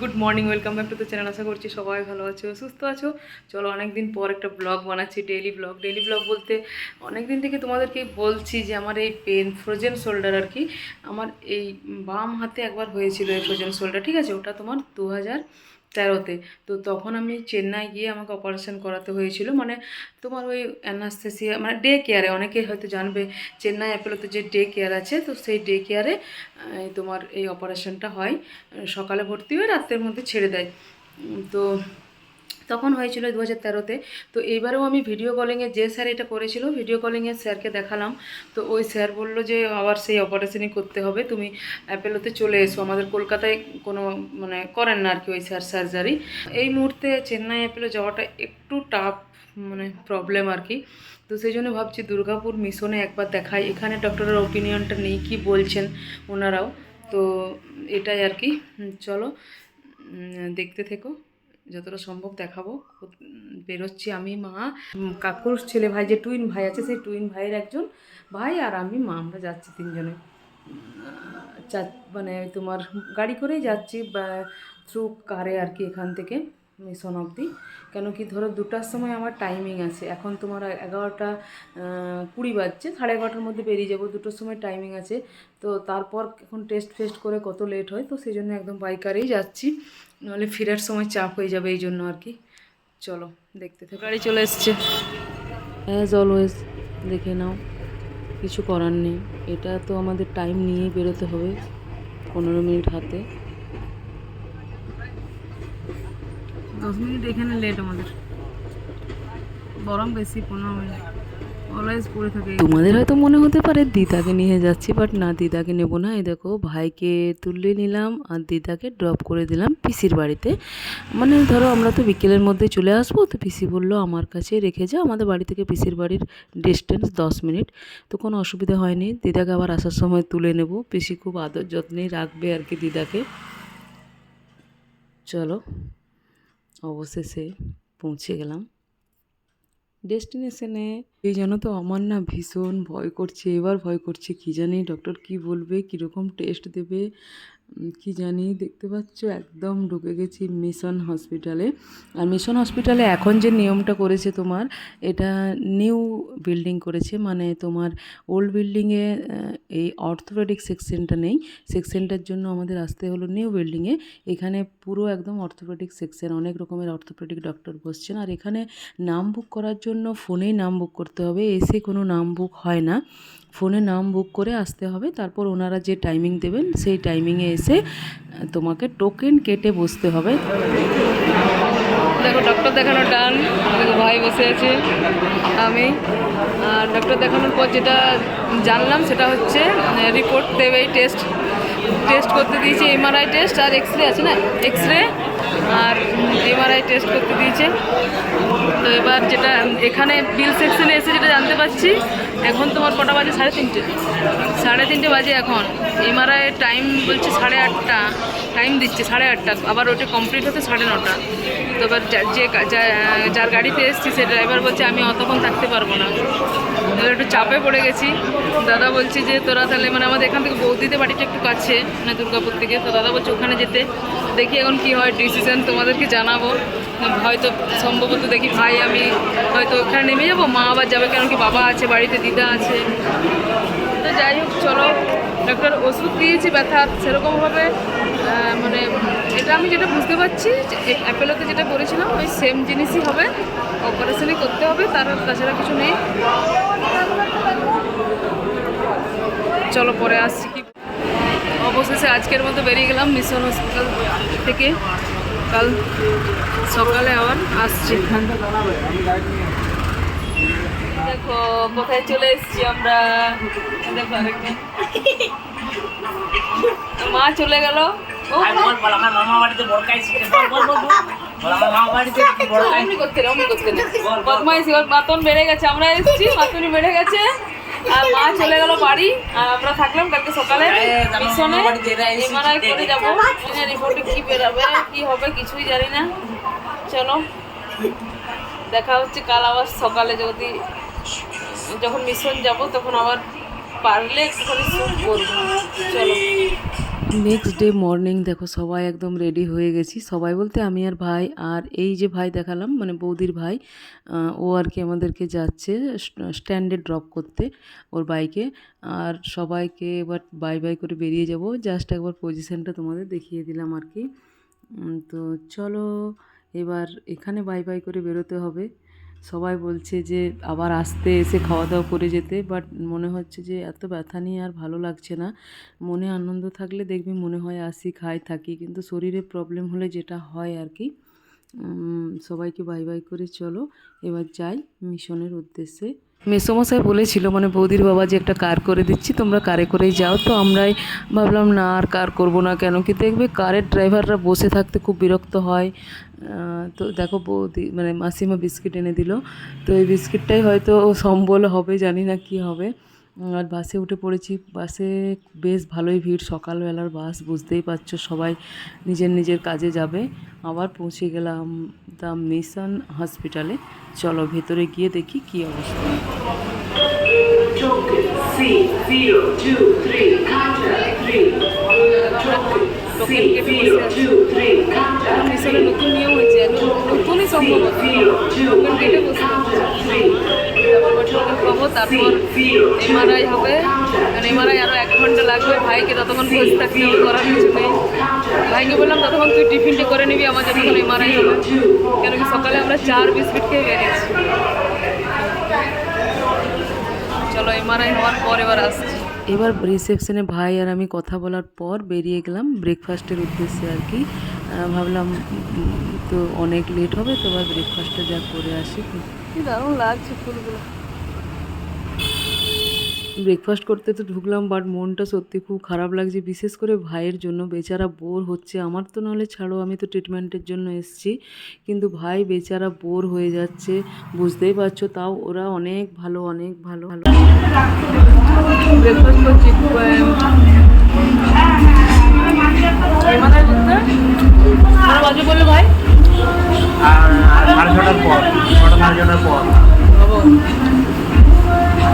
Good morning welcome back to the channel আশা করছি সবাই ভালো আছো, সুস্থ আছো। চলো অনেক দিন পর একটা ব্লগ বানাচ্ছি ডেইলি ব্লগ ডেইলি ব্লগ বলতে অনেক দিন থেকে তোমাদেরকে বলছি যে আমার এই পেন ফ্রোজেন শোল্ডার আর কি, আমার এই বাম হাতে একবার হয়েছিল এই ফ্রোজেন শোল্ডার ঠিক আছে? ওটা তোমার দু হাজার তেরোতে। তো তখন আমি চেন্নাই গিয়ে আমাকে অপারেশন করাতে হয়েছিল। মানে তোমার ওই অ্যানাস্থেসিয়া মানে ডে কেয়ারে অনেকে হয়তো জানবে, চেন্নাই অ্যাপেলোতে যে ডে কেয়ার আছে, তো সেই ডে কেয়ারে তোমার এই অপারেশনটা হয়। সকালে ভর্তি হয়ে রাত্রের মধ্যে ছেড়ে দেয়। তো তখন হয়েছিল দু হাজার তেরোতে। তো এইবারেও আমি ভিডিও কলিংয়ে যে স্যার এটা করেছিল ভিডিও কলিংয়ে স্যারকে দেখালাম। তো ওই স্যার বলল যে আবার সেই অপারেশনই করতে হবে। তুমি অ্যাপেলোতে চলে এসো। আমাদের কলকাতায় কোনো মানে করেন না আর কি ওই স্যার সার্জারি এই মুহূর্তে চেন্নাই অ্যাপেলো যাওয়াটা একটু টাফ মানে প্রবলেম আর কি তো সেই জন্য ভাবছি দুর্গাপুর মিশনে একবার দেখাই। এখানে ডক্টরের ওপিনিয়নটা নেই, কি বলছেন ওনারাও। তো এটাই আর কি চলো দেখতে থেকো। যতটা সম্ভব দেখাবো। বেরোচ্ছি আমি, মা। কাকুর ছেলে ভাই, যে টুইন ভাই আছে, সেই টুইন ভাইয়ের একজন ভাই আর আমি, মা। আমরা যাচ্ছি তিনজনে। চা মানে তোমার গাড়ি করেই যাচ্ছি, বা থ্রু কারে আর কি এখান থেকে মিশন অবধি। কেন কি ধরো দুটার সময় আমার টাইমিং আছে। এখন তোমার এগারোটা কুড়ি বাজছে, সাড়ে এগারোটার মধ্যে বেরিয়ে যাব, দুটোর সময় টাইমিং আছে। তো তারপর এখন টেস্ট ফেস্ট করে কত লেট হয়, তো সেই জন্য একদম বাইকারেই যাচ্ছি। নাহলে ফেরার সময় চাপ হয়ে যাবে এই জন্য আর কি। চলো দেখতে থাকো। গাড়ি চলে এসছে। অ্যাজ অলওয়েজ দেখে নাও কিছু করার নেই। এটা তো আমাদের টাইম নিয়েই বেরোতে হবে পনেরো মিনিট হাতে। দশ মিনিট এখানে লেট আমাদের। গরম বেশি পনেরো মিনিট। থাকে। তোমাদের হয়তো মনে হতে পারে দিদাকে নিয়ে যাচ্ছি বাট না, দিদাকে নেব না। এই দেখো, ভাইকে তুলে নিলাম আর দিদাকে ড্রপ করে দিলাম পিসির বাড়িতে। মানে ধরো, আমরা তো বিকেলের মধ্যে চলে আসব, তো পিসি বলল, আমার কাছে রেখে যাও, আমাদের বাড়ি থেকে পিসির বাড়ির ডিস্টেন্স দশ মিনিট। তো কোনো অসুবিধা হয়নি, দিদাকে আবার আসার সময় তুলে নেব। পিসি খুব আদর যত্নেই রাখবে আর কি দিদাকে। চলো, অবশেষে পৌঁছে গেলাম। ডেস্টিনেশনে এই যেন তো আমার না ভীষণ ভয় করছে, এবার ভয় করছে, কি জানি ডক্টর কি বলবে, কীরকম টেস্ট দেবে। কি জানি, দেখতে পাচ্ছ? একদম ঢুকে গেছি মিশন হসপিটালে। আর মিশন হসপিটালে এখন যে নিয়মটা করেছে তোমার, এটা নিউ বিল্ডিং করেছে। মানে তোমার ওল্ড বিল্ডিংয়ে এই অর্থোপেডিক সেকশনটা নেই। সেকশনটার জন্য আমাদের আসতে হলো নিউ বিল্ডিংয়ে। এখানে পুরো একদম অর্থোপেডিক সেকশন, অনেক রকমের অর্থোপেডিক ডক্টর বসছেন। আর এখানে নাম বুক করার জন্য ফোনেই নাম বুক করতে হবে, এসে কোনো নাম বুক হয় না। ফোনে নাম বুক করে আসতে হবে। তারপর ওনারা যে টাইমিং দেবেন, সেই টাইমিংয়ে এসে তোমাকে টোকেন কেটে বসতে হবে। দেখো ডক্টর দেখানো দেখো, ভাই বসে আছে, আমি। আর ডক্টর দেখানোর পর যেটা জানলাম, সেটা হচ্ছে রিপোর্ট দেবে টেস্ট টেস্ট করতে দিয়েছে এমআরআই টেস্ট আর এক্স রে আছে না? এক্স রে আর এমআরআই টেস্ট করতে দিয়েছে। তো এবার যেটা, এখানে বিল সেকশনে এসে যেটা জানতে পারছি এখন তোমার কটা বাজে? সাড়ে তিনটে। সাড়ে তিনটে বাজে এখন। এমআরআই টাইম বলছে সাড়ে আটটা। টাইম দিচ্ছে সাড়ে আটটা। আবার ওটা কমপ্লিট হতে সাড়ে নটা। তো এবার যে যার গাড়িতে এসেছি, সে ড্রাইভার বলছে, আমি অতক্ষণ থাকতে পারব না। একটু চাপে পড়ে গেছি। দাদা বলছে যে, তোরা তাহলে মানে আমাদের এখান থেকে বৌদিতে বাড়িটা একটু কাছে মানে দুর্গাপুর থেকে। তো দাদা বলছে, ওখানে যেতে। দেখি এখন কি হয় ডিসিশন তোমাদেরকে জানাব। হয়তো সম্ভবত দেখি ভাই, আমি হয়তো ওখানে নেমে যাব, মা আবার যাবে কেন কি বাবা আছে, বাড়িতে দিদা আছে। তো যাই হোক, চলো। ডাক্তার ওষুধ দিয়েছি, ব্যথা সেরকমভাবে মানে এটা আমি যেটা বুঝতে পারছি অ্যাপেলোতে যেটা করেছিলাম, ওই সেম জিনিসই হবে। অপারেশনই করতে হবে, তার তাছাড়া কিছু নেই। চলো পরে আসছি কি। অবশেষে আজকের মতো বেরিয়ে গেলাম মিশন হসপিটাল থেকে। কাল সকালে আবার আসছি। দেখো কোথায় চলে এসেছি আমরা? দেখো আরেকটা। মা চলে গেল। আমার মামা বাড়িতে মাতন বেড়ে গেছে। আমরা এসেছি মাতনি বেড়ে গেছে। আর মা চলে গেল বাড়ি। আর আমরা থাকলাম কালকে সকালে এই, আমার মিশনে। মামার বাড়িতে এরা এমআরআই করে যাব? রিপোর্টে কি বেরাবে কি হবে কিছুই জানি না। চলো দেখা হচ্ছে কাল আবার সকালে যদি যখন মিশন যাব, তখন আবার পারলে একটুখানি করব চলো। নেক্সট ডে মর্নিং দেখো, সবাই একদম রেডি হয়ে গেছি। সবাই বলতে আমি আর ভাই, আর এই যে ভাই দেখালাম মানে বৌদির ভাই ও আর কি আমাদেরকে যাচ্ছে স্ট্যান্ডে ড্রপ করতে ওর বাইকে আর সবাইকে এবার বাই বাই করে বেরিয়ে যাব। জাস্ট একবার পজিশানটা তোমাদের দেখিয়ে দিলাম আর কি। তো চলো, এবার এখানে বাই বাই করে বেরোতে হবে। সবাই বলছে যে আবার আসতে, এসে খাওয়া দাওয়া করে যেতে বাট মনে হচ্ছে যে এত ব্যথা নিয়ে আর ভালো লাগছে না। মনে আনন্দ থাকলে দেখবি মনে হয় আসি, খাই, থাকি, কিন্তু শরীরে প্রবলেম হলে যেটা হয় আর কি সবাইকে বাই বাই করে চলো। এবার যাই মিশনের উদ্দেশ্যে। মেসোমশাই বলেছিল মানে বৌদির বাবা যে একটা কার করে দিচ্ছি, তোমরা কারে করেই যাও। তো আমরাই ভাবলাম, না, আর কার করব না কেন? কি দেখবে, কারের ড্রাইভাররা বসে থাকতে খুব বিরক্ত হয়। তো দেখো, বৌদি মানে মাসিমা বিস্কিট এনে দিল। তো এই বিস্কিটটাই হয়তো সম্বল হবে, জানি না কি হবে। আর বাসে উঠে পড়েছি। বাসে বেশ ভালোই ভিড়। সকালবেলার বাস বুঝতেই পারছ সবাই নিজের নিজের কাজে যাবে। আবার পৌঁছে গেলাম দ্য মিশন হসপিটালে চলো ভেতরে গিয়ে দেখি কি অবস্থা। Token C023, contact 3. Token C023, contact মিশনের নতুন নিয়ম হয়েছে। নতুনই তারপর এমআরআই হবে। কারণ এমআরআই আরও এক ঘণ্টা লাগবে। ভাইকে ততক্ষণ বসে থাকতে করার কিছু নেই। ভাইকে বললাম ততক্ষণ তুই টিফিনটি করে নিবি আমার যতক্ষণ এমআরআই হবে। কেন কি সকালে আমরা চার বিস্কিট খেয়ে বেরিয়েছি। চলো এমআরআই হওয়ার পর এবার আসছি। এবার রিসেপশনে ভাই আর আমি কথা বলার পর বেরিয়ে গেলাম ব্রেকফাস্টের উদ্দেশ্যে আর কি। ভাবলাম তো অনেক লেট হবে তো এবার ব্রেকফাস্টটা যা করে আসি। কি দারুণ লাগছে ফুলগুলো। ব্রেকফাস্ট করতে তো ঢুকলাম বাট মনটা সত্যি খুব খারাপ লাগছে। বিশেষ করে ভাইয়ের জন্য, বেচারা বোর হচ্ছে। আমার তো নাহলে ছাড়ো, আমি তো ট্রিটমেন্টের জন্য এসেছি। কিন্তু ভাই, বেচারা বোর হয়ে যাচ্ছে। বুঝতেই পারছ, তাও ওরা অনেক ভালো অনেক ভালো ভালো। ব্রেকফাস্ট করছি ভাই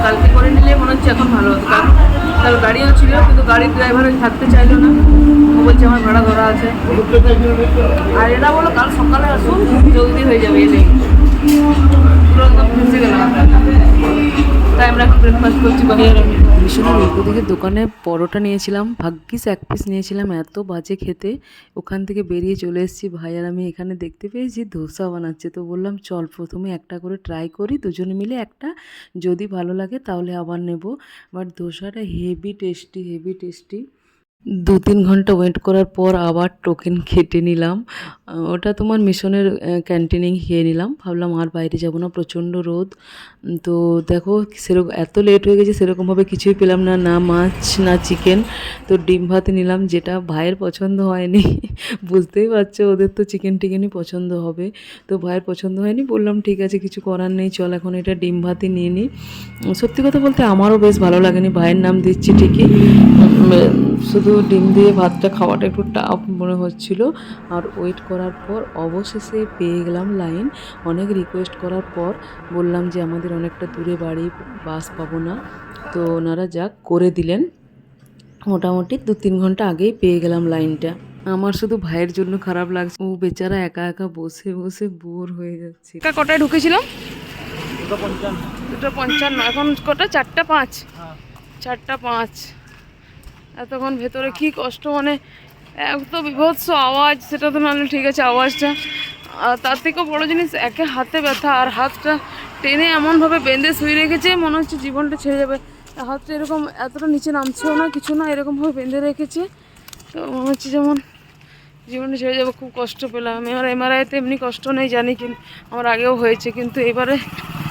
কালকে করে নিলে মনে হচ্ছে এখন ভালো হতো। কারণ তার গাড়িও ছিল, কিন্তু গাড়ির ড্রাইভার থাকতে চাইলো না। ও বলছে আমার ভাড়া ধরা আছে। আর এটা বলো কাল সকালে আসুন, জলদি হয়ে যাবে এলে পুরো একদম ফেসে গেলাম তাই আমরা এখন ব্রেকফাস্ট করছি বাইরে মিশনের উল্টো দিকে দোকানে পরোটা নিয়েছিলাম, ভাগ্যিস এক পিস নিয়েছিলাম, এত বাজে খেতে। ওখান থেকে বেরিয়ে চলে এসেছি ভাই আর আমি এখানে দেখতে পেয়েছি, ধোসা বানাচ্ছে। তো বললাম, চল প্রথমে একটা করে ট্রাই করি, দুজনে মিলে একটা। যদি ভালো লাগে তাহলে আবার নেব। বাট ধোসাটা হেভি টেস্টি হেভি টেস্টি দু তিন ঘণ্টা ওয়েট করার পর আবার টোকেন কেটে নিলাম। ওটা তোমার মিশনের ক্যান্টিনেই খেয়ে নিলাম। ভাবলাম আর বাইরে যাব না, প্রচণ্ড রোদ। তো দেখো, সেরকম, এত লেট হয়ে গেছে, সেরকমভাবে কিছুই পেলাম না না মাছ, না চিকেন তো ডিম ভাত নিলাম, যেটা ভাইয়ের পছন্দ হয়নি। বুঝতেই পারছ, ওদের তো চিকেন টিকেনই পছন্দ হবে। তো ভাইয়ের পছন্দ হয়নি, বললাম, ঠিক আছে, কিছু করার নেই, চল এখন এটা ডিম ভাতই নিয়ে নিই। সত্যি কথা বলতে আমারও বেশ ভালো লাগেনি, ভাইয়ের নাম দিচ্ছি ঠিকই। শুধু ডিম দিয়ে ভাতটা খাওয়াটা একটু টাফ মনে হচ্ছিল। আর ওয়েট করার পর অবশেষে পেয়ে গেলাম লাইন অনেক রিকোয়েস্ট করার পর বললাম যে আমাদের অনেকটা দূরে বাড়ি বাস পাবো না। তো ওনারা যাক করে দিলেন। মোটামুটি দু তিন ঘণ্টা আগেই পেয়ে গেলাম লাইনটা আমার শুধু ভাইয়ের জন্য খারাপ লাগছে। ও বেচারা একা একা বসে বসে বোর হয়ে যাচ্ছে। কটায় ঢুকেছিলাম? দুটো পঞ্চান্ন এখন কটা? চারটা পাঁচ। হ্যাঁ। চারটা পাঁচ। এতক্ষণ ভেতরে কি কষ্ট মানে এত বিভৎস আওয়াজ, সেটা তো নাহলে ঠিক আছে আওয়াজটা। আর তার থেকেও বড়ো জিনিস, একে হাতে ব্যথা আর হাতটা টেনে এমনভাবে বেঁধে শুয়ে রেখেছে, মনে হচ্ছে জীবনটা ছেড়ে যাবে। হাতটা এরকম এতটা নিচে নামছেও না, কিছু না, এরকমভাবে বেঁধে রেখেছে। তো মনে হচ্ছে যেমন জীবনটা ছেড়ে যাবে, খুব কষ্ট পেলাম। আমি আমার এমআরআইতে এমনি কষ্ট নেই, জানি কি আমার আগেও হয়েছে, কিন্তু এবারে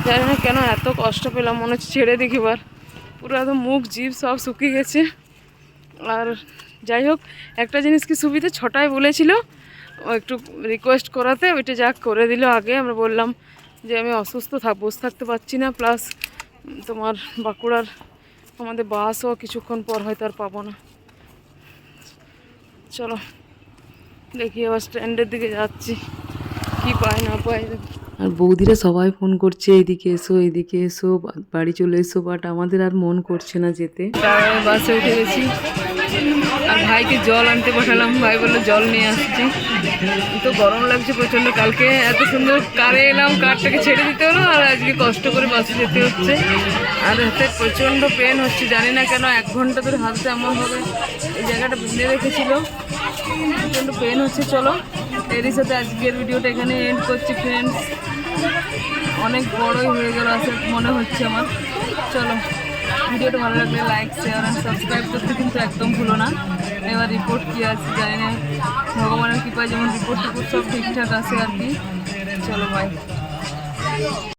জানি না কেন এত কষ্ট পেলাম, মনে হচ্ছে ছেড়ে দেখি এবার। পুরো একদম মুখ, জিভ সব শুকিয়ে গেছে। আর যাই হোক একটা জিনিস কি সুবিধে? ছটায় বলেছিল একটু রিকোয়েস্ট করাতে ওইটা যাক করে দিল আগে। আমরা বললাম যে আমি অসুস্থ থাক বসে থাকতে পারছি না। প্লাস তোমার বাঁকুড়ার আমাদের বাসও কিছুক্ষণ পর হয়তো আর পাবো না। চলো দেখি আবার স্ট্যান্ডের দিকে যাচ্ছি। কি পাই না পাই আর বৌদিরা সবাই ফোন করছে এদিকে এসো এদিকে এসো বাড়ি চলে এসো বাট আমাদের আর মন করছে না যেতে। বাসে উঠে গেছি। আর ভাইকে জল আনতে পাঠালাম ভাই বলল, জল নিয়ে আসছি। তো গরম লাগছে প্রচণ্ড। কালকে এত সুন্দর কারে এলাম, কারটাকে ছেড়ে দিতে হলো, আর আজকে কষ্ট করে বাসে যেতে হচ্ছে। আর হাতে প্রচণ্ড পেন হচ্ছে, জানি না কেন এক ঘণ্টা ধরে হাতটা এমনভাবে এই জায়গাটা বেঁধে রেখেছিল। প্রচণ্ড পেন হচ্ছে, চলো। এরই সাথে আজকের ভিডিওটা এখানে এন্ড করছি ফ্রেন্ডস অনেক বড়ই হয়ে গেল আসে মনে হচ্ছে আমার। চলো। ভিডিওটা ভালো লাগলে লাইক শেয়ার অ্যান্ড সাবস্ক্রাইব করতে কিন্তু একদম ভুলো না। এবার রিপোর্ট কী আছে জানি না। ভগবানের কৃপায় যেমন রিপোর্ট টিপোর্ট সব ঠিকঠাক আছে আর কি। চলো বাই